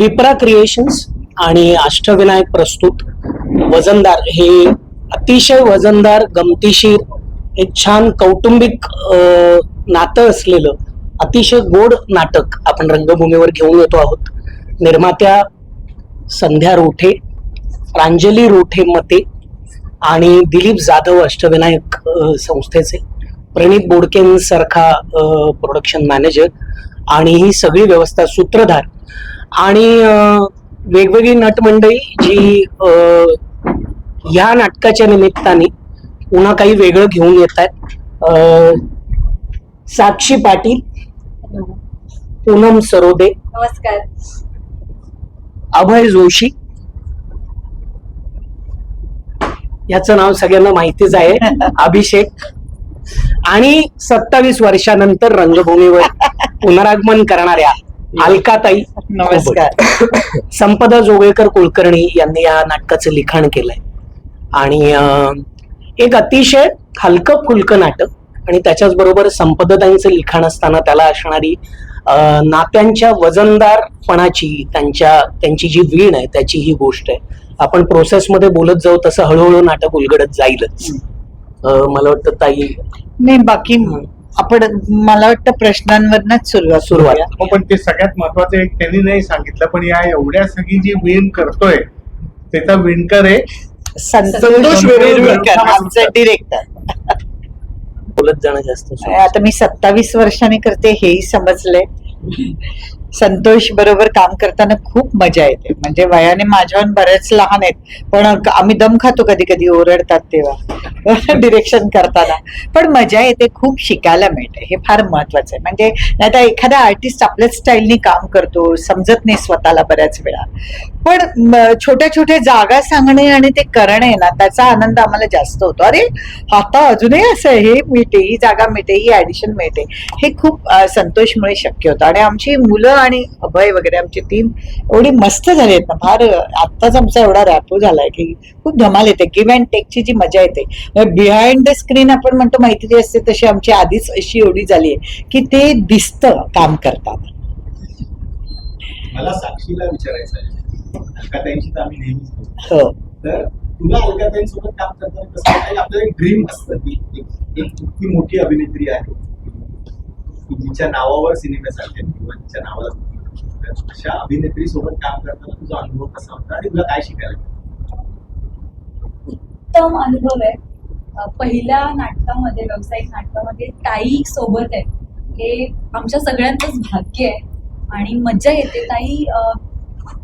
विप्रा creations आणि अष्टविनायक प्रस्तुत वजनदार हे अतिशय वजनदार गमतीशीर एक छान कौटुंबिक नातं असलेलं अतिशय गोड नाटक आपण रंगभूमीवर घेऊन येतो आहोत. निर्मात्या संध्या रोठे प्रांजली रोठे मते आणि दिलीप जाधव अष्टविनायक संस्थेचे प्रणित बोडकेंसारखा प्रोडक्शन मॅनेजर आणि ही सगळी व्यवस्था सूत्रधार. आणि वेगवेगळी नटमंडळी जी अ, ह्या नाटकाच्या निमित्ताने पुन्हा काही वेगळं घेऊन येत आहेत साक्षी पाटील पूनम सरोदे नमस्कार. अभय जोशी याचं नाव सगळ्यांना माहितीच आहे. अभिषेक आणि सत्तावीस वर्षानंतर रंगभूमीवर पुनरागमन करणाऱ्या अलकाताई. नमस्कार. संपदा जोगळेकर कुलकर्णी यांनी या नाटकाचं लिखाण केलंय. आणि एक अतिशय हलकं फुलकं नाटक आणि त्याच्याच बरोबर संपदाताईंचं लिखाण असताना त्याला असणारी नात्यांच्या वजनदारपणाची त्यांच्या त्यांची जी वीण आहे त्याची ही गोष्ट आहे. आपण प्रोसेसमध्ये बोलत जाऊ तसं हळूहळू नाटक उलगडत जाईलच. मला वाटतं ताई नाही बाकी आपण मला वाटतं प्रश्नांवरनच सुरुवात सुरुवात. करूया. हो पण ते सगळ्यात महत्वाचं एक त्यांनी नाही सांगितलं पण या एवढ्या सगळी जी विण करतोय त्याचा विणकर आहे संतोष संतोष वेरुळकर वेरुळकर. आमचे डिरेक्टर बोलत जाणं जास्त. आता मी सत्तावीस वर्षांनी करते हेही समजलंय संतोष बरोबर काम करताना खूप मजा येते म्हणजे वयाने माझ्याहून बरेच लहान आहेत पण आम्ही दम खातो कधी कधी ओरडतात तेव्हा डिरेक्शन करताना. पण मजा येते खूप शिकायला मिळते. हे फार महत्वाचं आहे. म्हणजे नाही तर एखादा आर्टिस्ट आपल्याच स्टाईलनी काम करतो समजत नाही स्वतःला बऱ्याच वेळा. पण छोट्या छोट्या जागा सांगणे आणि ते करणे ना त्याचा आनंद आम्हाला जास्त होतो. अरे आता अजूनही असं आहे, हे मिळते ही जागा मिळते ही ऍडिशन मिळते. हे खूप संतोषमुळे शक्य होतं. आणि आमची मुलं आणि अभय वगैरे आमची टीम एवढी मस्त झाली आहेत ना. फार आत्ताच आमचा एवढा रॅपो झालाय की खूप धमाल येते. गिव्ह अँड टेकची जी मजा येते. बिहाइंड द स्क्रीन आपण म्हणतो मैत्री असते तशी आमची आधीच अशी एवढी झाली आहे की ते दिसतं काम करताना मला साक्षीला विचारायचं आहे. अलकाताईंशी तर आम्ही नेहमीच. हो. तर तुला अलकाताईंसोबत काम करताना कसं काही आपलं एक ड्रीम असतं की एक- एक इतकी मोठी अभिनेत्री आहे की जिच्या नावावर सिनेमे चालतात किंवा जिच्या नावाला अशा अभिनेत्री सोबत काम करताना तुझा अनुभव कसा होता आणि तुला काय शिकायला? उत्तम अनुभव आहे. पहिल्या नाटकामध्ये व्यावसायिक नाटकामध्ये ताई सोबत आहे हे आमच्या सगळ्यांचंच भाग्य आहे. आणि मज्जा येते. ताई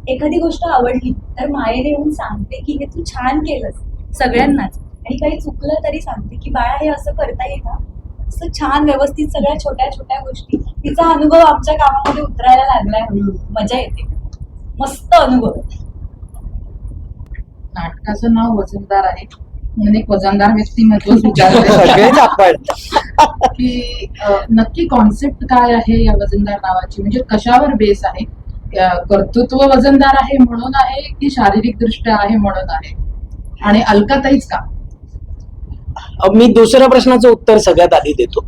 एखादी गोष्ट आवडली तर मायेने येऊन सांगते की हे तू छान केलंस सगळ्यांनाच. आणि काही चुकलं तरी सांगते की बाळा हे असं करता येईल असं छान व्यवस्थित सगळ्या छोट्या छोट्या गोष्टी. तिचा अनुभव आमच्या कामामध्ये उतरायला लागलाय हळूहळू. मजा येते. मस्त अनुभव नाटकाचं नाव वजनदार आहे. म्हणून एक वजनदार सगळेच आपण की नक्की कॉन्सेप्ट काय आहे या वजनदार नावाची? म्हणजे कशावर बेस आहे? कर्तृत्व वजनदार आहे म्हणून आहे की शारीरिक दृष्ट्या आहे म्हणून आहे? आणि अलकाताईच का? मी दुसऱ्या प्रश्नाचं उत्तर सगळ्यात आधी देतो.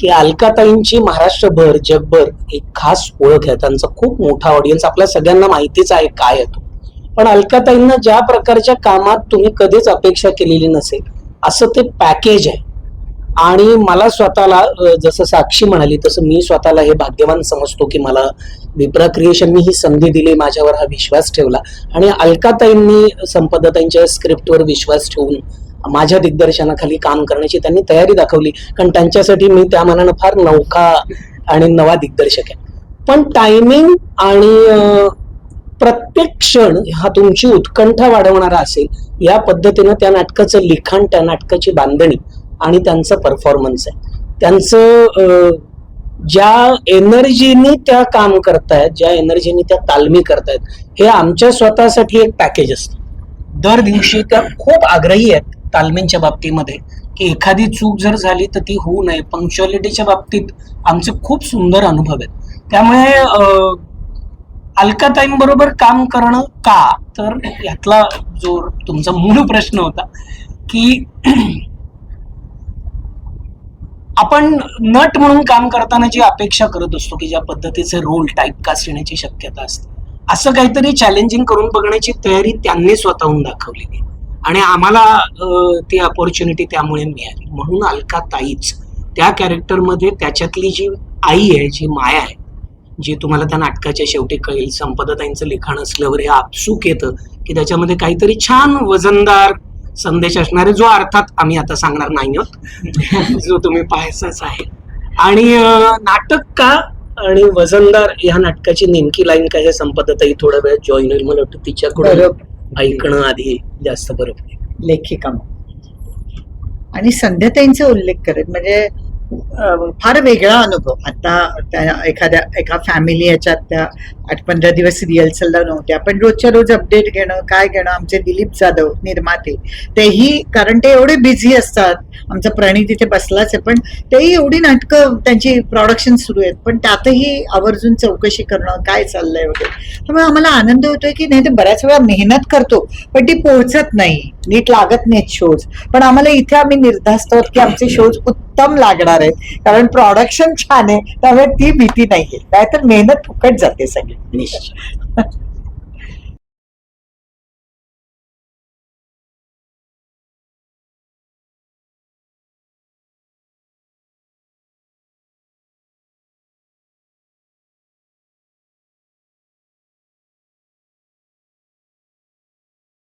की अलकाताईंची महाराष्ट्रभर जगभर एक खास ओळख आहे. त्यांचा खूप मोठा ऑडियन्स आपल्या सगळ्यांना माहितीच आहे काय आहे तो. पण अलकाताईंना ज्या प्रकारच्या कामात तुम्ही कधीच अपेक्षा केलेली नसेल असं ते पॅकेज आहे. आणि मला स्वतःला जसं साक्षी म्हणाली तसं मी स्वतःला हे भाग्यवान समजतो की मला विप्रा क्रिएशननी ही संधी दिली माझ्यावर हा विश्वास ठेवला. आणि अलकाताईंनी संपदाताईंच्या स्क्रिप्टवर विश्वास ठेवून माझ्या दिग्दर्शनाखाली काम करण्याची त्यांनी तयारी दाखवली. कारण त्यांच्यासाठी मी त्या मनानं फार नौका आणि नवा दिग्दर्शक आहे. पण टायमिंग आणि प्रत्येक क्षण हा तुमची उत्कंठा वाढवणारा असेल या पद्धतीनं त्या नाटकाचं लिखाण त्या नाटकाची बांधणी आणि त्यांचा परफॉर्मन्स आहे. त्यांचं ज्या एनर्जीनी त्या काम करतायत ज्या एनर्जीनी त्या तालमी करतायत हे आमच्या स्वतःसाठी एक पॅकेज असतं. दर दिवशी त्या खूप आग्रही आहेत तालमींच्या बाबतीमध्ये की एखादी चूक जर झाली तर ती होऊ नये. पंक्च्युअलिटीच्या बाबतीत आमचे खूप सुंदर अनुभव आहेत. त्यामुळे अलकाताईंबरोबर काम करणं का? तर यातला जो तुमचा मूळ प्रश्न होता की आपण नट म्हणून काम करताना जी अपेक्षा करत असतो की ज्या पद्धतीचे रोल टाईपकास्ट येण्याची शक्यता असते असं काहीतरी चॅलेंजिंग करून बघण्याची तयारी त्यांनी स्वतःहून दाखवलेली. आणि आम्हाला ती अपॉर्च्युनिटी त्यामुळे मिळाली. म्हणून अलका ताईच त्या कॅरेक्टरमध्ये त्याच्यातली जी आई आहे जी माया आहे जी तुम्हाला त्या नाटकाच्या शेवटी कळेल संपदाताईंचं लिखाण असल्यावर हे आपसूक येतं की त्याच्यामध्ये काहीतरी छान वजनदार संदेश असणारे जो अर्थात आम्ही आता सांगणार नाही आहोत जो तुम्ही पाहायचाच आहे. आणि नाटक का आणि वजनदार ह्या नाटकाची नेमकी लाईन काय हे संपदाताई थोडा वेळ जॉईन होईल मला वाटतं तिच्याकडून बरोबर ऐकणं आधी जास्त बरं पडेल लेखिका. आणि संध्याताईंचा उल्लेख करत म्हणजे फार वेगळा अनुभव. आता त्या एखाद्या एका फॅमिली याच्यात त्या आठ पंधरा दिवस रिहर्सलला नव्हत्या पण रोजच्या रोज अपडेट घेणं काय घेणं आमचे दिलीप जाधव निर्माते तेही कारण ते एवढे बिझी असतात. आमचा प्राणी तिथे बसलाच आहे पण तेही एवढी नाटकं त्यांची प्रॉडक्शन सुरू आहेत. पण त्यातही आवर्जून चौकशी करणं काय चाललंय वगैरे. त्यामुळे आम्हाला आनंद होतोय की नाही ते बऱ्याच वेळा मेहनत करतो पण ती पोहोचत नाही. नीट लागत नाहीत शोज. पण आम्हाला इथे आम्ही निर्धास्त आहोत की आमचे शोज उत्तम लागणार आहेत कारण प्रोडक्शन छान आहे त्यामुळे ती भीती नाहीये. काय तर मेहनत फुकट जाते सगळी. निश्चित.